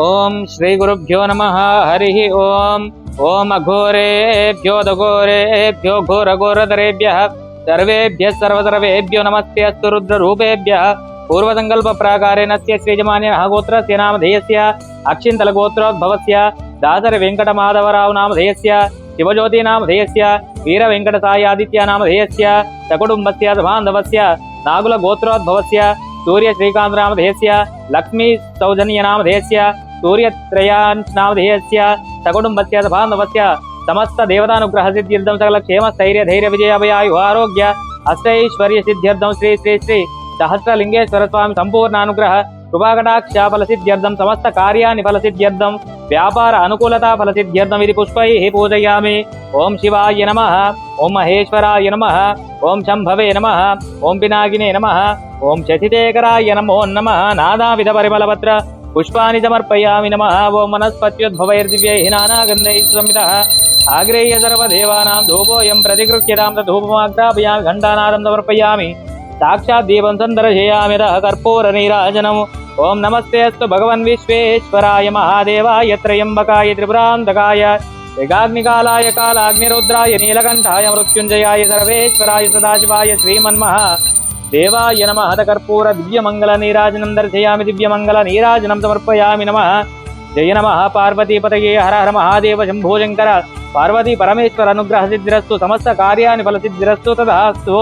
ओम श्रीगुरुभ्यो नमः, हरिः ॐ ॐ घोर घोरघोरधरेभ्यः। सर्वेभ्यः सर्वसर्वेभ्यो नमस्ते, अस्तु रुद्ररूपेभ्यः। पूर्वसङ्कल्पप्राकारेणस्य श्रीजमान्यः गोत्रस्य नामधेयस्य, अक्षिन्तलगोत्रोद्भवस्य, दासरवेङ्कटमाधवराव नामधेयस्य शिवज्योतिनामधेयस्य वीरवेङ्कटसायादित्यानामधेयस्य सकुटुम्बस्य बान्धवस्य नागुलगोत्रोद्भवस्य सूर्यश्रीकान्तनामधेयस्य लक्ष्मीसौजन्यनामधेयस्य శివజ్యోతి నామధేయస్య సకుటుంబస్య బాంధవస్య సమస్త దేవతానుగ్రహ సిద్ధ్యర్థం సకల క్షేమ స్థైర్య ధైర్య విజయాభయాయు ఆరోగ్య అష్టైశ్వర్య సిద్ధ్యర్థం శ్రీ శ్రీ శ్రీ సహస్రలింగేశ్వర స్వామి సంపూర్ణ అనుగ్రహ కృపాకటాక్ష ఫలసిద్ధ్యర్థం సమస్త కార్యాన్ని ఫల సిద్ధ్యర్థం వ్యాపార అనుకూలత ఫల సిద్ధ్యర్థం ఇది పుష్పై పూజయామి ఓం శివాయ నమ ఓం మహేశ్వరాయ నమ ఓం శంభవే నమ ఓం పినాకినే నమ ఓం శశిశేఖరాయ నమో నమ నానావిధ పరిమళపత్ర పుష్పాని సమర్పయామి నమ ఓం మనస్పత్యుద్భవైర్దివ్యై నానాగంధై సంహితः ఆగ్రేయ సర్వదేవానాం ధూపోయం ప్రతిగృహ్యతాం తూపమాగ్రాపయామి ఘంటానాదం సమర్పయామి సాక్షాత్ దీపం సందర్శయామి కర్పూర నీరాజనం ఓం నమస్తే అస్తు భగవన్ విశ్వేశ్వరాయ మహాదేవాయ త్రయంబకాయ త్రిపురాంతకాయ త్రిగాగ్నికాలాయ కాలాగ్నిరుద్రాయ నీలకంఠాయ మృత్యుంజయాయ సర్వేశ్వరాయ సదాశివాయ శ్రీమన్మహా దేవాయ నమ హతకర్పూర దివ్యమంగళ నీరాజనం దర్శయామి దివ్యమంగళ నీరాజనం సమర్పయామి నమ. జయ నమ పార్వతీపతయే హర హర మహాదేవ శంభో శంకర. పార్వతీ పరమేశ్వర అనుగ్రహ సిద్ధిరస్తు సమస్త కార్యాన్ని ఫలసిద్ధిరస్తు తదాస్తు